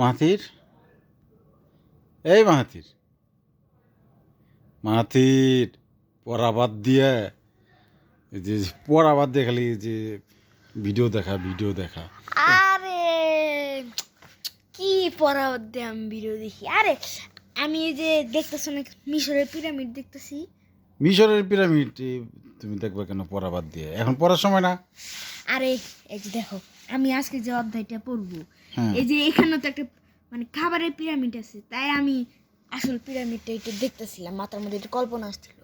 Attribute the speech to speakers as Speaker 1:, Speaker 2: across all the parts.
Speaker 1: Mahathir এই Mahathir Mahathir পড়া বাদ দিয়ে এই যে পড়া বাদ দিয়ে খালি যে ভিডিও দেখা ভিডিও দেখা।
Speaker 2: আরে কি পড়া দিয়ে আমি ভিডিও দেখি? আরে আমি এই যে দেখতেছি অনেক মিশরের পিরামিড দেখতেছি?
Speaker 1: মিশরের পিরামিড তুমি দেখবে কেন পড়া বাদ দিয়ে? এখন পড়ার সময় না?
Speaker 2: আরে এই যে দেখো। আমি আজকে যে অধ্যায়টা পড়ব
Speaker 1: হ্যাঁ।
Speaker 2: এই যে এখানে তো একটা মানে খাবারের পিরামিড আছে তাই আমি আসল পিরামিডটা একটু দেখতেছিলাম মাথার মধ্যে একটু কল্পনা আসছিল।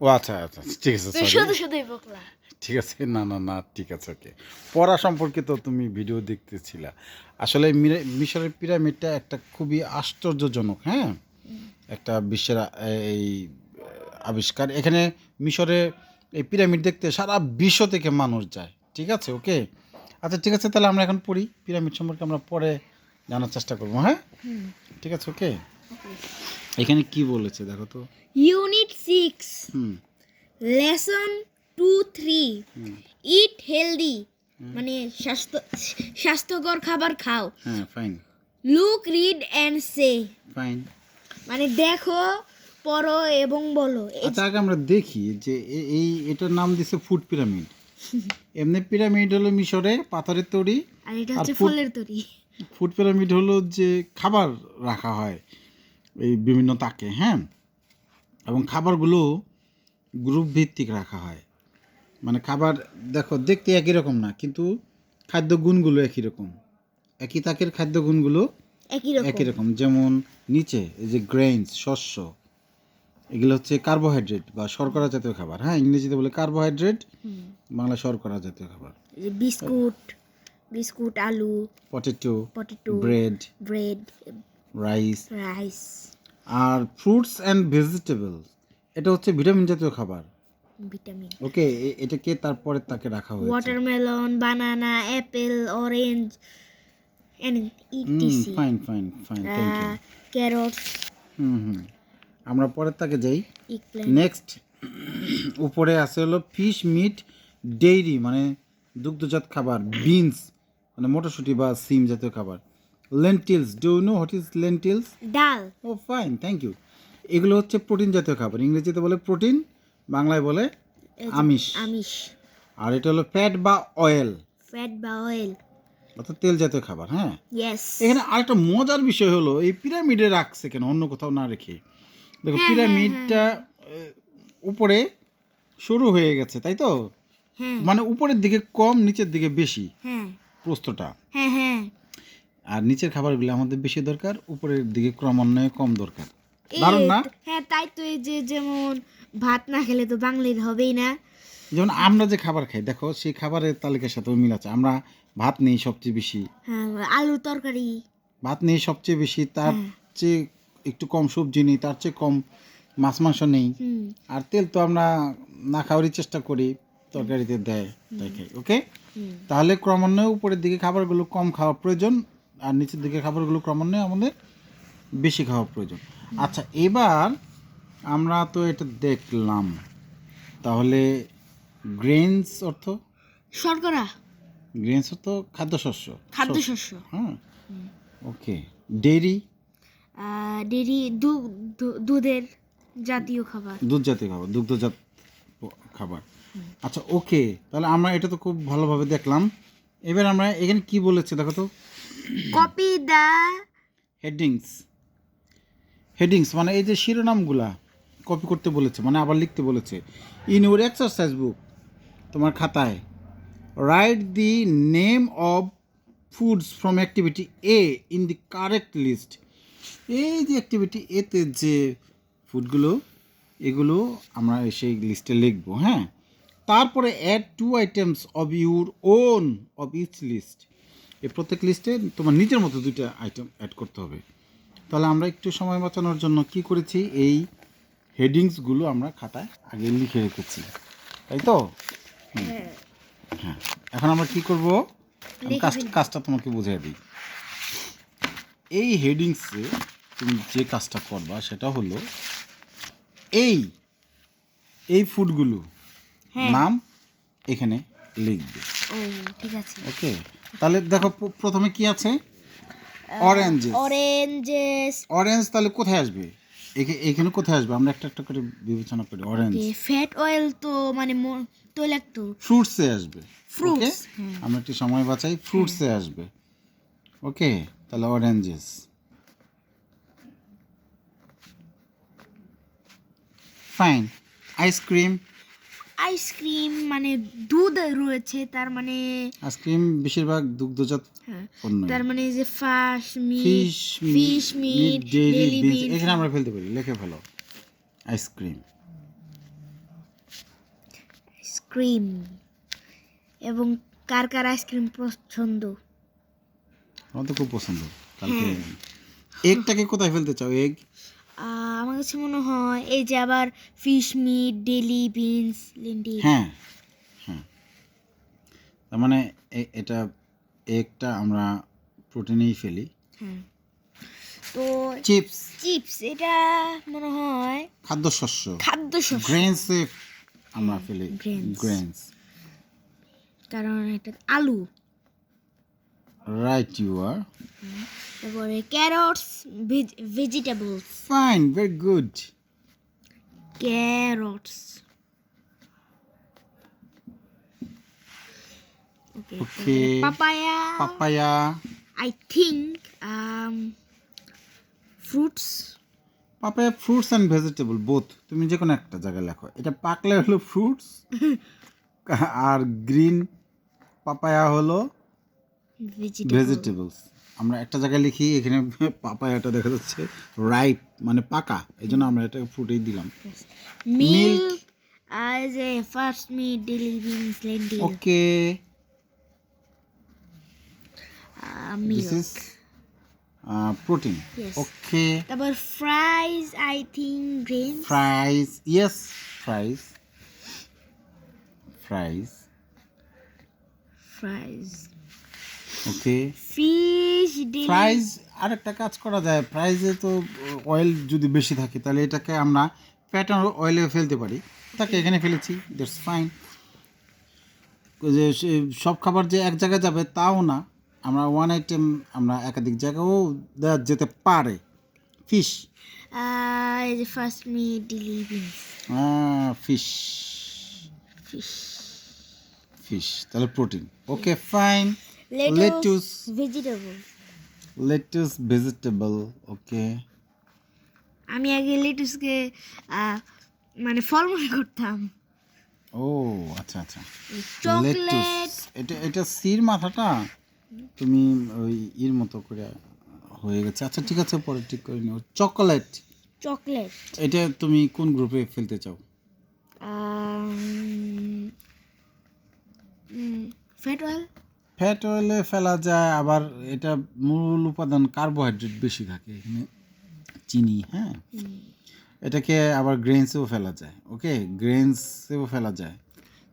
Speaker 1: ও আচ্ছা আচ্ছা ঠিক আছে
Speaker 2: শুধু শুধুই বকলা।
Speaker 1: ঠিক আছে না না না ঠিক আছে ওকে পড়া সম্পর্কে তো তুমি ভিডিও দেখতেছিলা। আসলে মিশরের পিরামিডটা একটা খুবই আশ্চর্যজনক হ্যাঁ? একটা বিশ্বের এই আবিষ্কার। এখানে মিশরে এই পিরামিড দেখতে সারা বিশ্ব থেকে মানুষ যায় ঠিক আছে ওকে আচ্ছা ঠিক আছে তাহলে আমরা এখন পড়ি। পিরামিড সম্পর্কে আমরা পরে জানার চেষ্টা করব হ্যাঁ? ঠিক আছে ওকে? এখানে কি বলেছে দেখো তো?
Speaker 2: Unit six
Speaker 1: hmm.
Speaker 2: Lesson two three eat healthy মানে স্বাস্থ্য স্বাস্থ্যকর খাবার খাও।
Speaker 1: হ্যাঁ fine
Speaker 2: look read and say
Speaker 1: fine
Speaker 2: মানে দেখো পড়ো এবং বলো।
Speaker 1: আচ্ছা আগে আমরা দেখি যে এই এটার নাম দিছে ফুড পিরামিড এমনি পিরামিড হলো মিশরে পাথরের তৈরি
Speaker 2: আর এটা হচ্ছে ফলের তৈরি
Speaker 1: ফুড পিরামিড হলো যে খাবার রাখা হয় এই বিভিন্ন তাকে হ্যাঁ? এবং খাবারগুলো গ্রুপ ভিত্তিক রাখা হয়। মানে খাবার দেখো দেখতে একই রকম না কিন্তু খাদ্য গুণগুলো একই রকম। একই তাকের খাদ্য গুণগুলো
Speaker 2: একই রকম।
Speaker 1: যেমন নিচে এই যে গ্রেইনস শস্য এগুলো হচ্ছে কার্বোহাইড্রেট বা শর্করা জাতীয় খাবার। হ্যাঁ ইংরেজিতে বলে কার্বোহাইড্রেট। বাংলা শর্করা জাতীয় খাবার।
Speaker 2: বিস্কুট বিস্কুট আলু
Speaker 1: potato
Speaker 2: potato
Speaker 1: bread
Speaker 2: bread
Speaker 1: rice
Speaker 2: rice
Speaker 1: R fruits and vegetable এটা হচ্ছে ভিটামিন জাতীয় খাবার।
Speaker 2: ভিটামিন
Speaker 1: ওকে এটাকে তারপরে তাকে রাখা হয়েছে?
Speaker 2: Watermelon banana apple orange and etc
Speaker 1: fine fine fine thank you
Speaker 2: carrots
Speaker 1: hmm hmm. আমরা পরের তাকে যাই। নেক্সট উপরে আছে হলো ফিশ মিট ডেইরি মানে দুগ্ধজাত খাবার বিনস মানে মটরশুঁটি বা সিম জাতীয় খাবার। Lentils do know what is lentils
Speaker 2: ডাল।
Speaker 1: ও ফাইন থ্যাংক ইউ এগুলো হচ্ছে প্রোটিন জাতীয় খাবার। ইংরেজিতে বলে প্রোটিন বাংলায় বলে আমিষ।
Speaker 2: আমিষ।
Speaker 1: আর এটা হলো ফ্যাট বা অয়েল
Speaker 2: ফ্যাট বা অয়েল
Speaker 1: অর্থাৎ তেল জাতীয় খাবার হ্যাঁ? এখানে আরেকটা মজার বিষয় হলো এই পিরামিডে রাখছে কেন? অন্য কোথাও না রেখে। দেখো
Speaker 2: হ্যাঁ,
Speaker 1: পিরামিডটা উপরে শুরু হয়ে গেছে তাই তো?
Speaker 2: হ্যাঁ।
Speaker 1: মানে উপরের দিকে কম নিচের দিকে বেশি
Speaker 2: হ্যাঁ।
Speaker 1: প্রস্তটা।
Speaker 2: হ্যাঁ হ্যাঁ।
Speaker 1: আর নিচের খাবারগুলো আমাদের বেশি দরকার উপরের দিকে ক্রমান্বয়ে কম দরকার। দারুণ না?
Speaker 2: হ্যাঁ তাই তো এই যে যেমন ভাত না খেলে তো বাঙালির হবেই না।
Speaker 1: যেমন আমরা যে খাবার খাই দেখো সেই খাবারের তালিকার সাথেও মিল আছে। আমরা ভাত নেই সবচেয়ে বেশি।
Speaker 2: হ্যাঁ আলুর তরকারি।
Speaker 1: ভাত নেই সবচেয়ে বেশি তার
Speaker 2: হ্যাঁ।
Speaker 1: চেয়ে একটু কম সবজি নেই তার চেয়ে কম মাছ মাংস নেই। আর তেল তো আমরা না খাওয়ারই চেষ্টা করি তরকারিতে দেয় তাই খাই ওকে তাহলে ক্রমান্বয়ে উপরের দিকে খাবারগুলো কম খাওয়া প্রয়োজন আর নিচের দিকে খাবারগুলো ক্রমান্বয়ে আমাদের বেশি খাওয়া প্রয়োজন। আচ্ছা এবার আমরা তো এটা দেখলাম তাহলে গ্রেনস অর্থ?
Speaker 2: শর্করা।
Speaker 1: গ্রেনস অর্থ খাদ্যশস্য।
Speaker 2: খাদ্যশস্য।
Speaker 1: হ্যাঁ। ওকে
Speaker 2: আহ, ডেরি দুধের জাতীয় খাবার।
Speaker 1: দুধ জাতীয় খাবার দুগ্ধজাত খাবার। আচ্ছা ওকে তাহলে আমরা এটা তো খুব ভালোভাবে দেখলাম। এবার আমরা এখানে কি বলেছে দেখো তো?
Speaker 2: কপি দা
Speaker 1: হেডিংস হেডিংস মানে এই যে শিরোনামগুলা কপি করতে বলেছে মানে আবার লিখতে বলেছে। ইন ইউর এক্সারসাইজ বুক তোমার খাতায় write the name of foods from activity A in the correct list এই যে অ্যাক্টিভিটি এতে যে ফুডগুলো এগুলো আমরা সেই লিস্টে লিখব হ্যাঁ? তারপরে add two items of your own of each list এই প্রত্যেক লিস্টে তোমার নিজের মতো দুইটা আইটেম অ্যাড করতে হবে। তাহলে আমরা একটু সময় বাঁচানোর জন্য কি করেছি? এই হেডিংসগুলো আমরা খাতায় আগে লিখে রেখেছি। তাই তো? হ্যাঁ। এখন আমরা কি করব? কাজ- কাজটা তোমাকে বুঝিয়ে দিই। এই হেডিংসে তুমি যে কাজটা করবা সেটা হলো এই এই ফুডগুলো
Speaker 2: হ্যাঁ।
Speaker 1: নাম এখানে লিখবে।
Speaker 2: ও ঠিক আছে।
Speaker 1: ওকে? তাহলে দেখো প্রথমে কি আছে? অরেঞ্জেস
Speaker 2: অরেঞ্জেস
Speaker 1: অরেঞ্জ তাহলে কোথায় আসবে? এখে- এখানে কোথায় আসবে? আমরা একটা একটা করে বিবেচনা করি অরেঞ্জ
Speaker 2: ফ্যাট অয়েল তো মানে তৈলাক্ত।
Speaker 1: ফ্রুটসে আসবে। Okay?
Speaker 2: হ্যাঁ।
Speaker 1: আমরা একটু সময় বাঁচাই ফ্রুটসে আসবে। ওকে? তাহলে অরেঞ্জেস ফাইন। আইসক্রিম
Speaker 2: আইসক্রিম মানে দুধ রয়েছে তার মানে
Speaker 1: আইসক্রিম বেশিরভাগ দুগ্ধজাত
Speaker 2: হ্যাঁ
Speaker 1: পণ্য
Speaker 2: তার মানে যে ফাশ meat
Speaker 1: fish
Speaker 2: fish meat
Speaker 1: daily
Speaker 2: deli
Speaker 1: beans
Speaker 2: meat
Speaker 1: এখানে আমরা ফেলতে পারি লিখে ফেলো। আইসক্রিম
Speaker 2: আইসক্রিম এবং কার কার আইসক্রিম পছন্দ?
Speaker 1: আমার তো খুব পছন্দ কালকে। এগটাকে কোথায় ফেলতে চাও এগ
Speaker 2: আমার কাছে মনে হয় এই যে আবার ফিশ মিট ডেলি বিনস লিন্ডি।
Speaker 1: হ্যাঁ হ্যাঁ। তার মানে এটা একটা আমরা প্রোটিনেই ফেলি।
Speaker 2: হ্যাঁ। তো
Speaker 1: চিপস
Speaker 2: চিপস এটা মনে হয়
Speaker 1: খাদ্যশস্য।
Speaker 2: খাদ্যশস্য।
Speaker 1: গ্রেনসে আমরা ফেলি।
Speaker 2: Grains.
Speaker 1: গ্রেনস
Speaker 2: কারণ এটা আলু।
Speaker 1: রাইট ইউ আর
Speaker 2: তারপরে carrots vegetables
Speaker 1: fine very good
Speaker 2: carrots okay papaya
Speaker 1: papaya
Speaker 2: I think fruits
Speaker 1: papaya fruits and vegetable both তুমি যে কোনো একটা জায়গায় লেখো। এটা পাকলে হলো ফ্রুটস আর গ্রিন পাপায়া হলো
Speaker 2: ভেজিটেবল
Speaker 1: ভেজিটেবলস আমরা একটা জায়গায় লিখি এখানে পাপায়াটা দেখা যাচ্ছে রাইপ মানে পাকা। এই জন্য আমরা এটা ফ্রুটেই দিলাম।
Speaker 2: Milk as a first daily beans lentil
Speaker 1: okay this protein okay
Speaker 2: তারপর fries I think grain
Speaker 1: fries yes fries fries
Speaker 2: fries
Speaker 1: okay.
Speaker 2: Fish
Speaker 1: fries আরেকটা কাজ করা যায়। ফ্রাইজে তো অয়েল যদি বেশি থাকে তাহলে এটাকে আমরা ফ্যাট অয়েলে ফেলতে পারি। তাকে এখানে ফেলেছি দ্যাটস ফাইন যে সব খাবার যে এক জায়গায় যাবে তাও না। আমরা ওয়ান আইটেম আমরা একাধিক জায়গাও দেওয়া যেতে পারে। Fish
Speaker 2: first meat daily
Speaker 1: fish fish তাহলে protein okay fine
Speaker 2: Lettuce. vegetable.
Speaker 1: Lettuce vegetable okay
Speaker 2: আমি আগে লেটুসকে মানে ফল মনে করতাম।
Speaker 1: ও আচ্ছা আচ্ছা।
Speaker 2: চকলেট
Speaker 1: লেটুস এটা এটা সির মাথাটা তুমি ওই ইর মতো করে হয়ে গেছে। আচ্ছা ঠিক আছে পরে ঠিক করে নিও চকোলেট
Speaker 2: চকলেট
Speaker 1: এটা তুমি কোন গ্রুপে ফেলতে চাও?
Speaker 2: অয়েল
Speaker 1: ফ্যাট অয়েলে ফেলা যায় আবার এটা মূল উপাদান কার্বোহাইড্রেট বেশি থাকে এখানে চিনি হ্যাঁ? এটাকে আবার গ্রেনসেও ফেলা যায় ওকে গ্রেনসেও ফেলা যায়।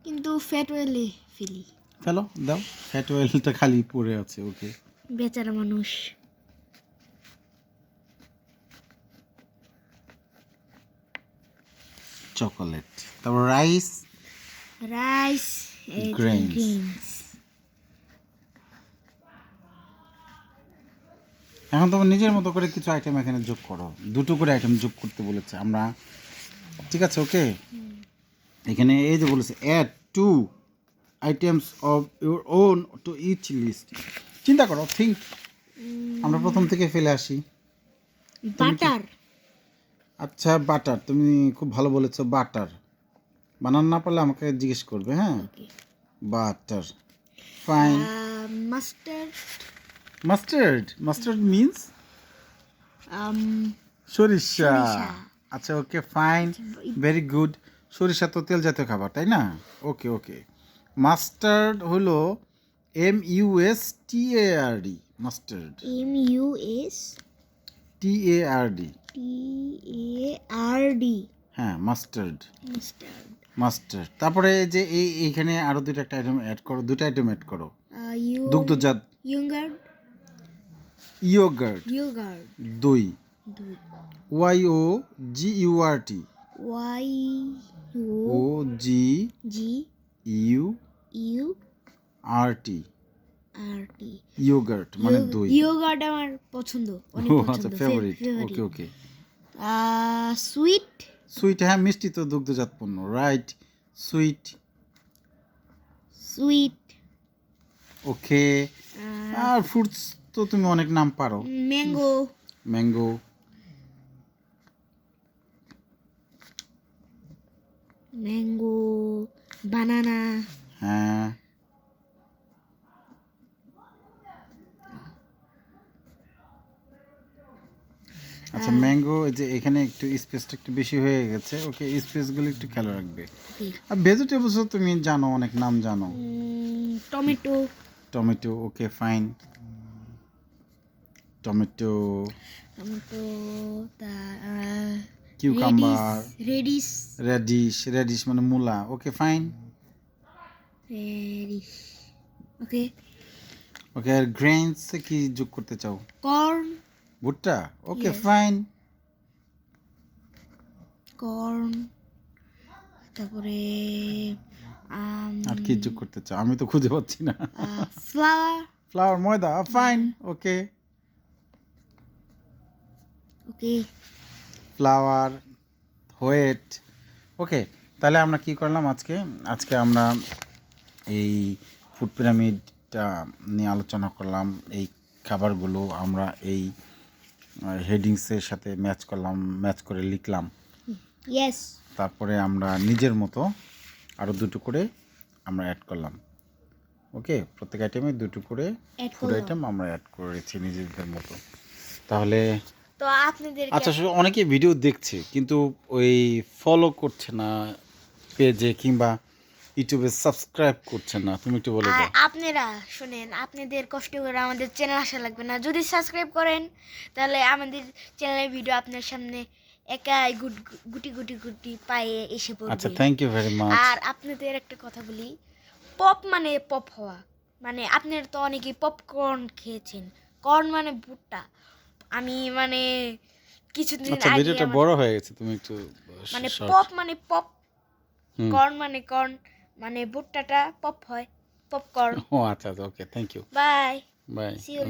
Speaker 2: কিন্তু ফ্যাট অয়েলে ফেলি।
Speaker 1: ফেলো দাও। ফ্যাট অয়েলটা খালি পড়ে আছে ওকে
Speaker 2: বেচারা মানুষ।
Speaker 1: চকোলেট তারপর রাইস
Speaker 2: রাইস. গ্রিনস
Speaker 1: এখন তোমার নিজের মতো করে কিছু আইটেম এখানে যোগ করো। দুটো করে আইটেম যোগ করতে বলেছে আমরা। ঠিক আছে ওকে এখানে এই যে বলেছে add two items of your own to each list চিন্তা করো থিঙ্ক আমরা প্রথম থেকে ফেলে আসি।
Speaker 2: বাটার।
Speaker 1: আচ্ছা বাটার। তুমি খুব ভালো বলেছ বাটার। বানান না পারলে আমাকে জিজ্ঞেস করবে হ্যাঁ? Butter. Fine
Speaker 2: mustard
Speaker 1: mustard mustard means সরিষা। আচ্ছা ওকে ফাইন ভেরি গুড সরিষা তো তেল জাতীয় খাবার তাই না? ওকে ওকে মাস্টার্ড হলো M U S T A R D mustard
Speaker 2: M U S
Speaker 1: T A R D
Speaker 2: T A R D
Speaker 1: হ্যাঁ মাস্টার্ড
Speaker 2: মাস্টার্ড
Speaker 1: মাস্টার্ড তারপরে যে এই এইখানে আরও দুটো একটা আইটেম অ্যাড করো দুটো আইটেম অ্যাড করো।
Speaker 2: ইউ
Speaker 1: দুগ্ধজাত
Speaker 2: ইয়ঙ্গার্ড
Speaker 1: ইয়োগার্ট
Speaker 2: ইয়োগার্ড
Speaker 1: দই Y O G U R T
Speaker 2: Y O
Speaker 1: G
Speaker 2: G
Speaker 1: U
Speaker 2: U
Speaker 1: R T
Speaker 2: R T
Speaker 1: yogurt মানে দই
Speaker 2: ইয়োগার্ট আমার পছন্দ অনেক পছন্দ
Speaker 1: favourite okay okay
Speaker 2: sweet
Speaker 1: sweet হ্যাঁ মিষ্টি তো দুগ্ধজাত পণ্য রাইট সুইট
Speaker 2: সুইট
Speaker 1: ওকে আর ফ্রুটস তো তুমি অনেক নাম পারো।
Speaker 2: ম্যাঙ্গো
Speaker 1: ম্যাঙ্গো
Speaker 2: ম্যাঙ্গো বানানা
Speaker 1: হ্যাঁ। আচ্ছা ম্যাঙ্গো যে এখানে একটু স্পেসটা একটু বেশি হয়ে গেছে ওকে স্পেসগুলো একটু খেয়াল রাখবে। আর ভেজিটেবলসও তুমি জানো অনেক নাম জানো।
Speaker 2: Tomato
Speaker 1: tomato okay fine tomato
Speaker 2: tomato
Speaker 1: cucumber
Speaker 2: radish
Speaker 1: radish. Radish মানে মূলা। Okay fine?
Speaker 2: Radish okay.
Speaker 1: Okay আর গ্রেনস কি যোগ করতে চাও?
Speaker 2: কর্ন।
Speaker 1: ভুট্টা? Okay fine.
Speaker 2: কর্ন। তারপরে
Speaker 1: আর কি যোগ করতে চাও? আমি তো খুঁজে পাচ্ছি না।
Speaker 2: ফ্লাওয়ার
Speaker 1: ফ্লাওয়ার ময়দা fine okay.
Speaker 2: Okay
Speaker 1: flour wheat okay তাহলে আমরা কি করলাম আজকে? আজকে আমরা এই ফুড পিরামিডটা নিয়ে আলোচনা করলাম। এই খাবারগুলো আমরা এই হেডিংসের সাথে ম্যাচ করলাম ম্যাচ করে লিখলাম।
Speaker 2: ইয়েস
Speaker 1: তারপরে আমরা নিজের মতো আরও দুটো করে আমরা অ্যাড করলাম। ওকে প্রত্যেক আইটেমে দুটো করে ফুড আইটেম আমরা অ্যাড করেছি নিজেদের মতো। তাহলে
Speaker 2: তো আপনাদের
Speaker 1: আচ্ছা অনেকে ভিডিও দেখছে কিন্তু ওই ফলো করছে না পেজে কিংবা ইউটিউবে সাবস্ক্রাইব না। তুমি একটু বলে দাও।
Speaker 2: আপনারা শুনেন আপনাদের কষ্ট করে আমাদের চ্যানেল আসা লাগবে না। যদি সাবস্ক্রাইব করেন তাহলে আমাদের চ্যানেলের ভিডিও আপনার সামনে একাই গুটি গুটি গুটি পায়ে এসে
Speaker 1: আচ্ছা থ্যাংক ইউ ভেরি মাচ
Speaker 2: আর আপনাদের একটা কথা বলি পপ মানে পপ হওয়া। মানে আপনারা তো অনেকেই পপকর্ন খেয়েছেন। কর্ন মানে ভুট্টা। আমি মানে কিছুদিন
Speaker 1: আচ্ছা
Speaker 2: আগে
Speaker 1: ভিডিওটা বড় হয়ে গেছে তুমি একটু
Speaker 2: মানে পপ মানে পপ কর্ন মানে কর্ন মানে ভুট্টাটা পপ হয় পপকর্ন।
Speaker 1: ও আচ্ছা okay thank you
Speaker 2: bye
Speaker 1: bye
Speaker 2: see you